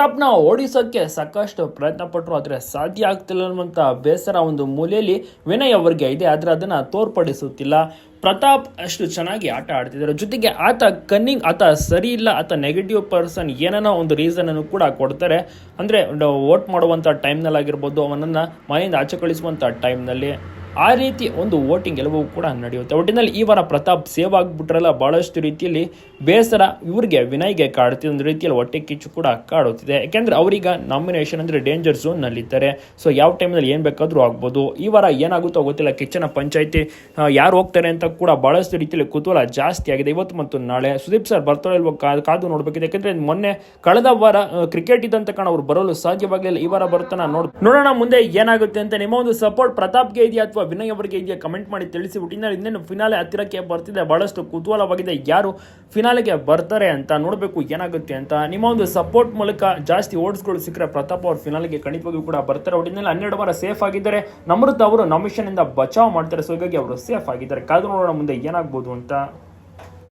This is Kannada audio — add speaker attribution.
Speaker 1: ಪ್ರತಾಪ್ನ ಓಡಿಸೋಕ್ಕೆ ಸಾಕಷ್ಟು ಪ್ರಯತ್ನ ಪಟ್ಟರು ಆದರೆ ಸಾಧ್ಯ ಆಗ್ತಿಲ್ಲ ಅನ್ನುವಂಥ ಬೇಸರ ಒಂದು ಮೂಲೆಯಲ್ಲಿ ವಿನಯ್ ಅವರಿಗೆ ಇದೆ. ಆದರೆ ಅದನ್ನು ತೋರ್ಪಡಿಸುತ್ತಿಲ್ಲ. ಪ್ರತಾಪ್ ಅಷ್ಟು ಚೆನ್ನಾಗಿ ಆಟ ಆಡ್ತಿದ್ದಾರೆ. ಜೊತೆಗೆ ಆತ ಕನ್ನಿಂಗ್ ಆತ ಸರಿ ಇಲ್ಲ, ಆತ ನೆಗೆಟಿವ್ ಪರ್ಸನ್ ಏನನ್ನೋ ಒಂದು ರೀಸನನ್ನು ಕೂಡ ಕೊಡ್ತಾರೆ. ಅಂದರೆ ವೋಟ್ ಮಾಡುವಂಥ ಟೈಮ್ನಲ್ಲಿ ಆಗಿರ್ಬೋದು ಅವನನ್ನು ಮನೆಯಿಂದ ಆಚೆ ಕಳಿಸುವಂಥ ಟೈಮ್ನಲ್ಲಿ ಆ ರೀತಿ ಒಂದು ವೋಟಿಂಗ್ ಗೆಲುವು ಕೂಡ ನಡೆಯುತ್ತೆ. ಒಟ್ಟಿನಲ್ಲಿ ಈ ವಾರ ಪ್ರತಾಪ್ ಸೇವ್ ಆಗಿಬಿಟ್ರಲ್ಲ ಬಹಳಷ್ಟು ರೀತಿಯಲ್ಲಿ ಬೇಸರ, ಇವ್ರಿಗೆ ವಿನಯ್ಗೆ ಕಾಡ್ತಿದೆ ಒಂದು ರೀತಿಯಲ್ಲಿ ಹೊಟ್ಟೆ ಕಿಚ್ಚು ಕೂಡ ಕಾಡುತ್ತಿದೆ. ಯಾಕೆಂದ್ರೆ ಅವರೀಗ ನಾಮಿನೇಷನ್ ಅಂದರೆ ಡೇಂಜರ್ ಝೋನ್ನಲ್ಲಿದ್ದಾರೆ ಸೊ ಯಾವ ಟೈಮ್ನಲ್ಲಿ ಏನು ಬೇಕಾದರೂ ಆಗ್ಬೋದು. ಈ ವಾರ ಏನಾಗುತ್ತೋ ಗೊತ್ತಿಲ್ಲ. ಕಿಚ್ಚನ ಪಂಚಾಯಿತಿ ಯಾರು ಹೋಗ್ತಾರೆ ಅಂತ ಕೂಡ ಬಹಳಷ್ಟು ರೀತಿಯಲ್ಲಿ ಕುತೂಹಲ ಜಾಸ್ತಿ ಆಗಿದೆ. ಇವತ್ತು ಮತ್ತು ನಾಳೆ ಸುದೀಪ್ ಸರ್ ಬರ್ತಾರೆ ಇಲ್ವೋ ಕಾದು ನೋಡಬೇಕಿದೆ. ಯಾಕೆಂದರೆ ಮೊನ್ನೆ ಕಳೆದ ವಾರ ಕ್ರಿಕೆಟ್ ಇದ್ದಂತ ಕಾರಣ ಅವ್ರು ಬರಲು ಸಾಧ್ಯವಾಗಲಿಲ್ಲ. ಈ ವಾರ ಬರ್ತಾನ ನೋಡ್ ನೋಡೋಣ ಮುಂದೆ ಏನಾಗುತ್ತೆ ಅಂತ ನಿಮ್ಮ ಒಂದು ಸಪೋರ್ಟ್ ಪ್ರತಾಪ್ಗೆ ಇದೆಯಾ ಅಥವಾ ವಿನಯ್ ಅವರಿಗೆ ಇದೆಯಾ ಕಮೆಂಟ್ ಮಾಡಿ ತಿಳಿಸಿಬಿಟ್ಟು ಇನ್ನು ಇನ್ನೇನು ಫಿನಾಲೆ ಹತ್ತಿರಕ್ಕೆ ಬರ್ತಿದೆ, ಬಹಳಷ್ಟು ಕುತೂಹಲವಾಗಿದೆ. ಯಾರು ಫಿನಾಲೆಗೆ ಬರ್ತಾರೆ ಅಂತ ನೋಡಬೇಕು, ಏನಾಗುತ್ತೆ ಅಂತ. ನಿಮ್ಮ ಒಂದು ಸಪೋರ್ಟ್ ಮೂಲಕ ಜಾಸ್ತಿ ಓಟ್ಸ್ಗಳು ಸಿಕ್ಕರೆ ಪ್ರತಾಪ್ ಅವ್ರ ಫಿನಾಲೆಗೆ ಖಂಡಿತವಾಗಿಯೂ ಕೂಡ ಬರ್ತಾರೆ. ಒಟ್ಟಿನಲ್ಲಿ ಹನ್ನೆರಡು ವಾರ ಸೇಫ್ ಆಗಿದ್ದಾರೆ. ನಮೃತ ಅವರು ನಮಿಷನಿಂದ ಇಂದ ಬಚಾವ್ ಮಾಡ್ತಾರೆ. ಸೊ ಹೀಗಾಗಿ ಅವರು ಸೇಫ್ ಆಗಿದ್ದಾರೆ. ಕಾದು ನೋಡೋಣ ಮುಂದೆ ಏನಾಗ್ಬೋದು ಅಂತ.